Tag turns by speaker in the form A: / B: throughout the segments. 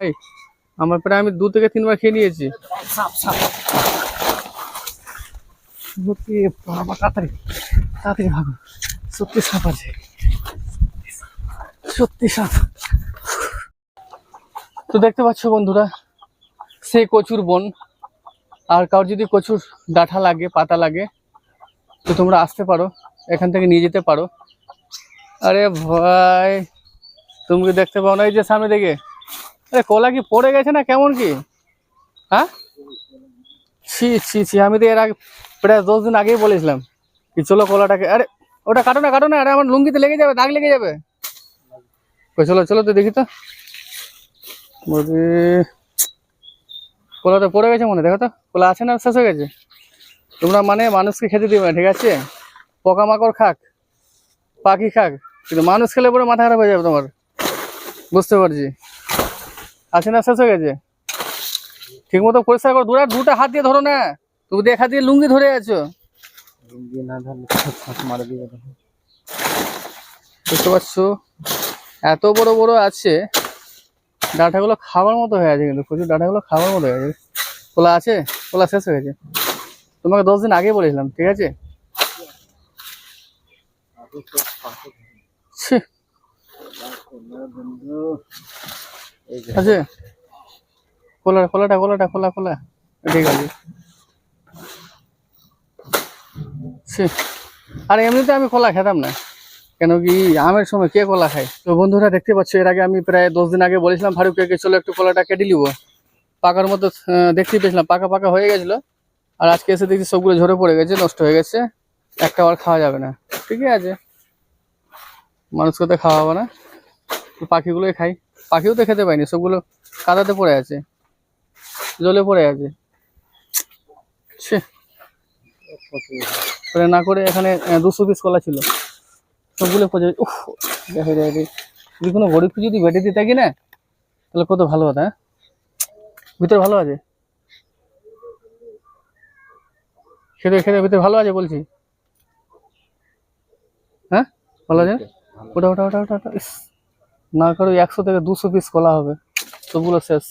A: ভাই আমার প্রায় আমি দু থেকে তিনবার খেয়ে নিয়েছি। সত্যি বাবা তাড়াতাড়ি তাড়াতাড়ি ভাগো। সত্যি সাপ আছে। সত্যি সাপ। তো দেখতে পাচ্ছ বন্ধুরা সেই কচুর বন। আর কারোর যদি কচুর ডাঁটা লাগে পাতা লাগে তো তোমরা আসতে পারো এখান থেকে নিয়ে যেতে পারো। আরে ভাই তুমি দেখতে পাও না এই যে সামনে দিকে? আরে কলা কি পড়ে গেছে না কেমন কি? হ্যাঁ? ছি ছি ছি, আমি তো এর আগে প্রায় দশ দিন আগেই বলেছিলাম কি চলো কলাটাকে, আরে ওটা কাটো না কাটো না, আরে আমার লুঙ্গিতে লেগে যাবে, দাগ লেগে যাবে। চলো চলো তো দেখি তো। বলছি কলাটা পড়ে গেছে মনে দেখো তো, কলা আছে না শেষ হয়ে গেছে? তোমরা মানে মানুষকে খেতে দিবে ঠিক আছে? পোকামাকড় খাক, পাখি খাক, কিন্তু মানুষ খেলে পরে মাথা খারাপ হয়ে যাবে তোমার। বুঝতে পারছি? আছে না শেষ হয়ে গেছে? ঠিক মতো পরিষ্কার করো। দুটা দুটা হাত দিয়ে ধরো না। তুমি হাত দিয়ে লুঙ্গি ধরে আছো।
B: লুঙ্গি না ধরলে মারা
A: বুঝতে পারছ? এত বড় বড় আছে ডাঁটাগুলো খাবার মতো হয়ে আছে কিন্তু প্রচুর ডাঁটাগুলো খাবার মতো হয়ে গেছে খোলা আছে? খোলা শেষ হয়ে গেছে। তোমাকে দশ দিন আগে বলেছিলাম ঠিক আছে? ছি, আছে? কোলা কোলাটা কোলাটা খোলা খোলা। ঠিক আছে আর এমনিতে আমি কলা খেতাম না। কেন কি আমের সময় কে কলা খায়? তো বন্ধুরা দেখতে পাচ্ছ এর আগে আমি প্রায় দশ দিন আগে বলেছিলাম ফারুককে চলো একটু কলাটা কেটে নিব। পাকার মতো আহ, দেখতেই পেয়েছিলাম পাকা পাকা হয়ে গেছিল। আর আজকে এসে দেখছি সবগুলো ঝরে পড়ে গেছে নষ্ট হয়ে গেছে। একটা আর খাওয়া যাবে না। ঠিকই আছে। মানুষকে তো খাওয়া হবে না? পাখিগুলোই খাই। পাখিও তো খেতে পাইনি সবগুলো কাদাতে পড়ে আছে জলে পড়ে আছে। না করে এখানে দুশো পিস কলা ছিল। সবগুলো পচে উফ দেখে দেখে যদি কোনো গরিবকে যদি বেটে দিতে থাকি না তাহলে কত ভালো হতো হ্যাঁ? ভিতরে ভালো আছে? খেতে খেতে ভিতরে ভালো আছে বলছি। হ্যাঁ? ভালো আছে? ওটা ওটা ওটা ওটা ওটা ইস, না করে একশো থেকে দুশো পিস কলা হবে। সবগুলো শেষ।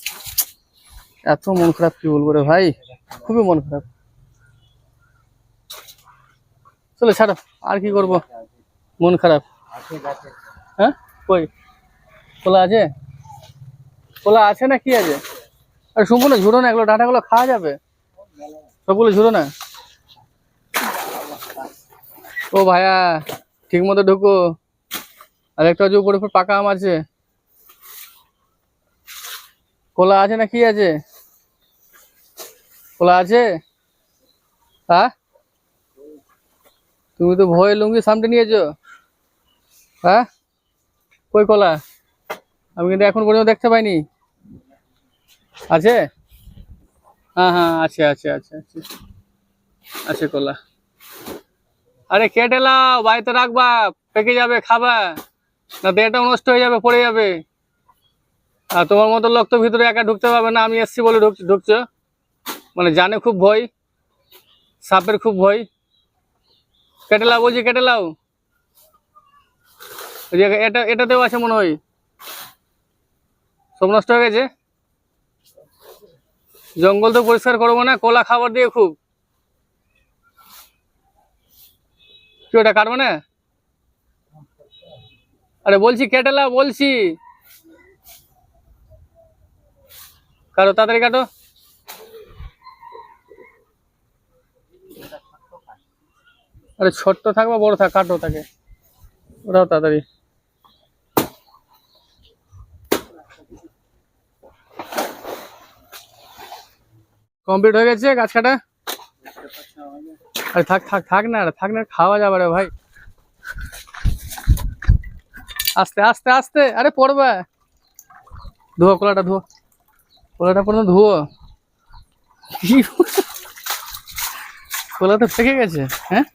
A: এত মন খারাপ কি বলব রে ভাই? খুবই মন খারাপ। চলে, ছাড়ো, আর কি করব? মন খারাপ। হ্যাঁ? কই? খোলা আছে? খোলা আছে না কি আছে? আরে সম্পূর্ণ ঝুড়ো না, এগুলো ডাঁটাগুলো খাওয়া যাবে? সবগুলো ঝুড়ো না? ও ভাইয়া ঠিক মতো ঢুকো। আর একটা যে উপরে উপর পাকা আম আছে। খোলা আছে না কি আছে? খোলা আছে? হ্যাঁ তুমি তো ভয়ে লুঙ্গি সামনে নিয়েছো। হ্যাঁ কই কলা? আমি কিন্তু এখন পর্যন্ত দেখতে পাইনি। আছে? হ্যাঁ হ্যাঁ আছে আছে আছে আছে। আছে কলা। আরে কেটে লাও, বাড়িতে রাখবা, পেকে যাবে, খাবা। না, দেহটা নষ্ট হয়ে যাবে, পড়ে যাবে। আর তোমার মতো লোক তো ভিতরে একা ঢুকতে পারবে না, আমি এসছি বলে ঢুক ঢুকছো। মানে জানে খুব ভয়, সাপের খুব ভয়। কেটে লাও বলছি, কেটে লাও। এটা, এটাতেও আছে মনে হয়। সব নষ্ট হয়ে গেছে। জঙ্গল তো পরিষ্কার করব না, কলা খাবার দিয়ে খুব। কি ওটা কাটবে না? আরে বলছি কেটে লাও বলছি। কাটো, তাড়াতাড়ি কাটো। আরে ছোট্ট থাক বা বড় থাক, কাটো তাকে। ওটাও তাড়াতাড়ি। কমপ্লিট হয়ে গেছে গাছ কাটা? আরে থাক থাক থাক না থাক না, খাওয়া যাবে রে ভাই। আস্তে আস্তে আস্তে। আরে পড়বে। ধোয়া কলাটা ধোয়া। কলাটা পর্যন্ত ধুয়ো। কোলাটা পেকে গেছে হ্যাঁ?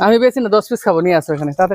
A: আমি বেশি না, দশ পিস খাব, নিয়ে আসো এখানে, তাড়াতাড়ি।